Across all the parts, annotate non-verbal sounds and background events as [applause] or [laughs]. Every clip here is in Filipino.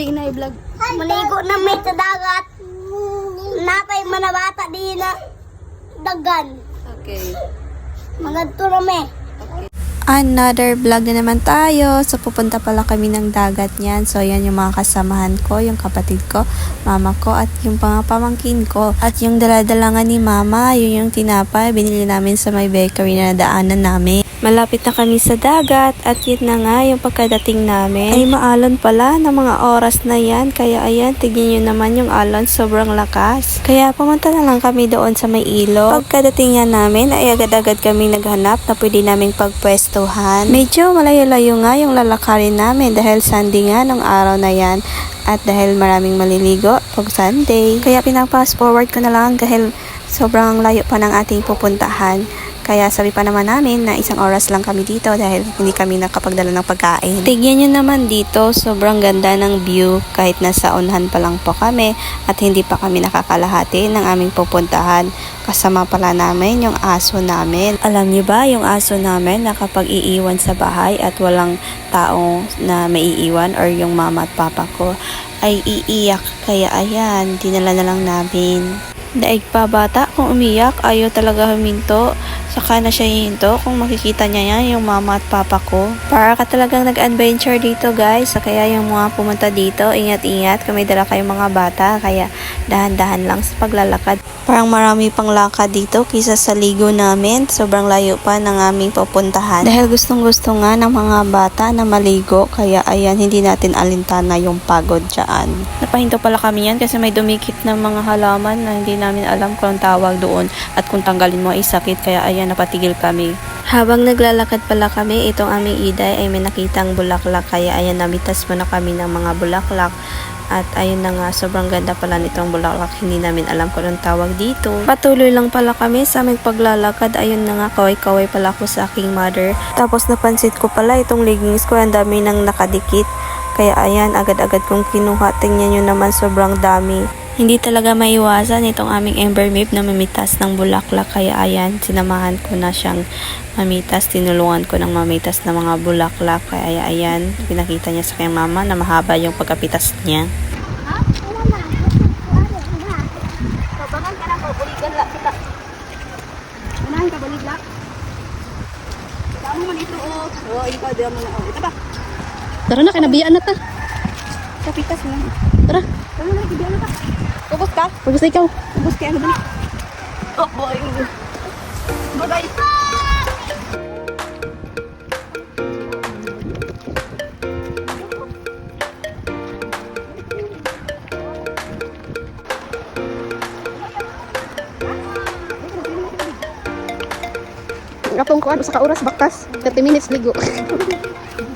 di na i-vlog. Maligo na may sa dagat. Napay manabata di na dagan. Okay. Magadto na me. Another vlog na naman tayo. So, pupunta pala kami ng dagat niyan. So, yan yung mga kasamahan ko, yung kapatid ko, mama ko, at yung mga pamangkin ko. At yung daladalangan ni mama, yun yung tinapay, binili namin sa may bakery na nadaanan namin. Malapit na kami sa dagat at yun na nga yung pagkadating namin. Ay maalon pala ng mga oras na yan. Kaya ayan tignan nyo naman yung alon sobrang lakas. Kaya pumunta na lang kami doon sa may ilog pagkadating nga namin ay agad-agad kami naghanap na pwede naming pagpwestuhan. Medyo malayo-layo nga yung lalakarin namin dahil Sunday nga nung araw na yan at dahil maraming maliligo pag Sunday. Kaya pinang-fast forward ko na lang dahil sobrang layo pa ng ating pupuntahan kaya sabi pa naman namin na isang oras lang kami dito dahil hindi kami nakapagdala ng pagkain. Tignan nyo naman dito, sobrang ganda ng view kahit nasa unahan pa lang po kami at hindi pa kami nakakalahati ng aming pupuntahan. Kasama pala namin yung aso namin. Alam nyo ba yung aso namin na kapag iiwan sa bahay at walang taong na maiiwan or yung mama at papa ko ay iiyak. Kaya ayan, dinala na lang namin. Daig pa bata, kung umiyak, ayaw talaga huminto. Saka na siya hihinto kung makikita niya yan yung mama at papa ko. Para ka talagang nag-adventure dito guys. Kaya yung mga pumunta dito, ingat-ingat may dala kayong mga bata. Kaya dahan-dahan lang sa paglalakad. Parang marami pang lakad dito kisa sa ligo namin. Sobrang layo pa ng aming pupuntahan. Dahil gustong gusto nga ng mga bata na maligo. Kaya ayan, hindi natin alintana yung pagod dyan. Napahinto pala kami yan kasi may dumikit ng mga halaman na hindi namin alam kung tawag doon at kung tanggalin mo ay sakit. Kaya ayan, napatigil kami. Habang naglalakad pala kami, itong aming iday ay may nakitang bulaklak. Kaya ayan, namitas mo na kami ng mga bulaklak. At ayun na nga, sobrang ganda pala nitong bulaklak. Hindi namin alam kung anong tawag dito. Patuloy lang pala kami sa aming paglalakad. Ayun na nga, kaway-kaway pala ako sa aking mother. Tapos napansit ko pala itong leggings ko. Ang dami nang nakadikit. Kaya ayan, agad-agad kong kinuha. Tingnan nyo naman, sobrang dami. Hindi talaga maiwasan itong aming Ember Mip na mamitas ng bulaklak. Kaya ayan, sinamahan ko na siyang mamitas. Tinulungan ko ng mamitas ng mga bulaklak. Kaya ayan, pinakita niya sa kanyang mama na mahaba yung pagkapitas niya. Tara na, kinabiyaan na ta. Kapitas na. Tara. Tara na, kinabiyaan na ta. Ubus ka? Ubus na ikaw. Ubus ka, ano ba? Oh, boy. Bye-bye. Kapong kuan sa kauras bakas, 30 minutes ligo. [laughs]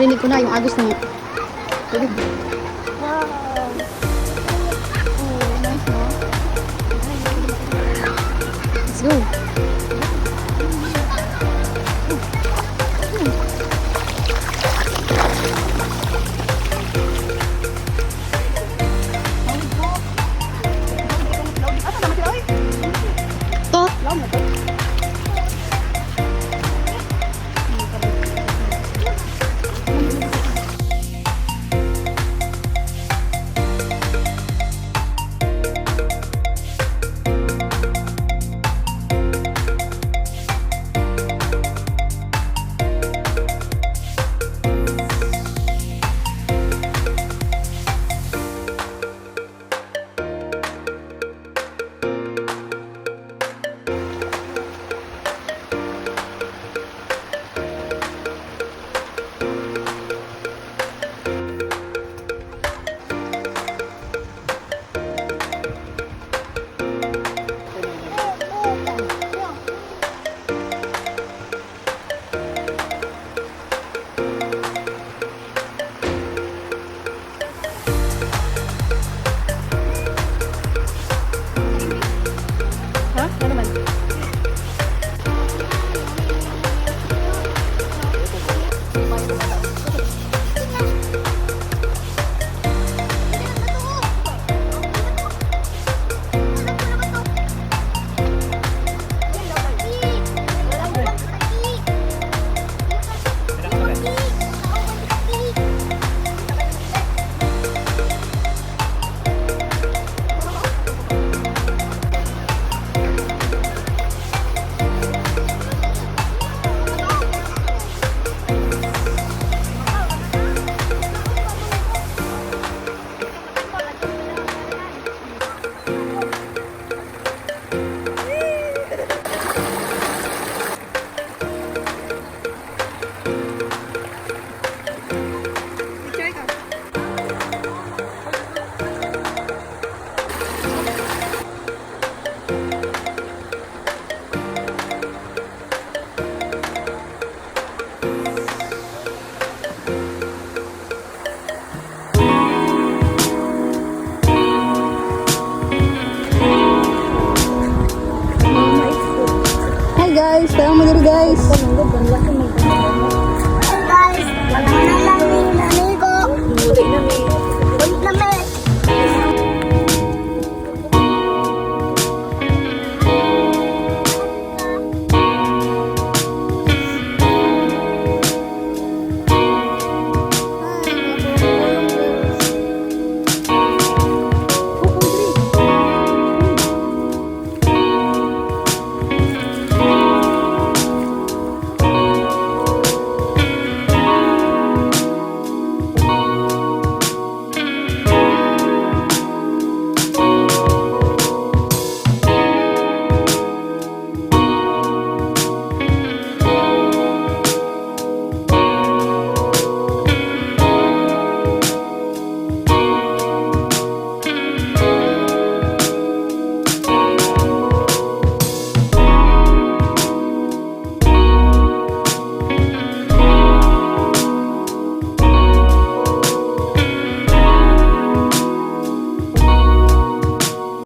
Naririnig ko na yung agos ng tubig. Wow!